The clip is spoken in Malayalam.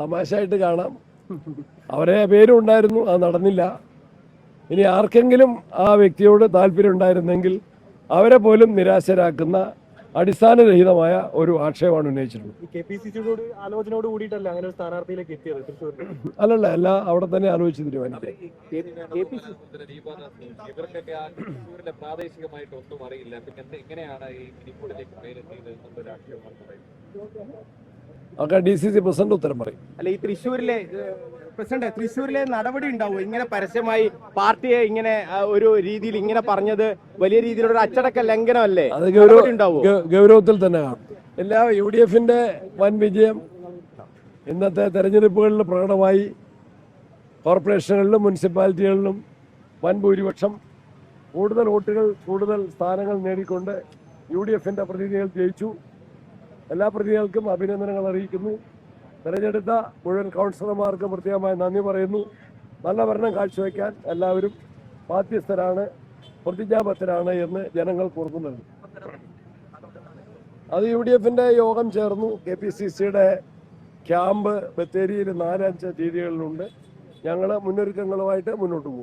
തമാശയായിട്ട് കാണാം. അവരെ പേരും ഉണ്ടായിരുന്നു അത് നടന്നില്ല. ഇനി ആർക്കെങ്കിലും ആ വ്യക്തിയോട് താല്പര്യം ഉണ്ടായിരുന്നെങ്കിൽ അവരെ പോലും നിരാശരാക്കുന്ന അടിസ്ഥാനരഹിതമായ ഒരു ആക്ഷേപമാണ് ഉന്നയിച്ചിട്ടുള്ളത്. ആലോചനയോട് കൂടിയിട്ടല്ല അങ്ങനെ ഒരു സ്ഥാനാർത്ഥിയിലേക്ക് എത്തിയത് അല്ലല്ല എല്ലാ അവിടെ തന്നെ ആലോചിച്ച് തീരുമാനിക്കാം ഒക്കെ ഡി സി സി പ്രസിഡന്റ് ഉത്തരം പറയും. അല്ല ഈ തൃശ്ശൂരിലെ പ്രസിഡന്റ് തൃശ്ശൂരിലെ നടപടി ഉണ്ടാവും? ഇങ്ങനെ പരസ്യമായി പാർട്ടിയെ ഇങ്ങനെ ഒരു രീതിയിൽ ഇങ്ങനെ പറഞ്ഞത് വലിയ രീതിയിലുള്ള ഒരു അച്ചടക്ക ലംഘനമല്ലേ? അത് ഗൗരവത്തിൽ തന്നെ കാണും. എല്ലാ യു ഡി എഫിന്റെ വൻ വിജയം ഇന്നത്തെ തെരഞ്ഞെടുപ്പുകളിൽ പ്രകടമായി കോർപ്പറേഷനുകളിലും മുനിസിപ്പാലിറ്റികളിലും വൻ ഭൂരിപക്ഷം. കൂടുതൽ വോട്ടുകൾ കൂടുതൽ സ്ഥാനങ്ങൾ നേടിക്കൊണ്ട് യു ഡി എഫിന്റെ പ്രതിനിധികൾ ജയിച്ചു. എല്ലാ പ്രതിനിധികൾക്കും അഭിനന്ദനങ്ങൾ അറിയിക്കുന്നു. തെരഞ്ഞെടുത്ത മുഴുവൻ കൗൺസിലർമാർക്കും പ്രത്യേകമായി നന്ദി പറയുന്നു. നല്ല ഭരണം കാഴ്ചവെക്കാൻ എല്ലാവരും ബാധ്യസ്ഥരാണ് പ്രതിജ്ഞാബദ്ധരാണ് എന്ന് ജനങ്ങൾ നൽകി അത് യു ഡി എഫിന്റെ യോഗം ചേർന്നു. കെ പി സി സിയുടെ ക്യാമ്പ് ബത്തേരിയിൽ നാലഞ്ച് തീയതികളിലുണ്ട്. ഞങ്ങൾ മുന്നൊരുക്കങ്ങളുമായിട്ട് മുന്നോട്ട് പോകും.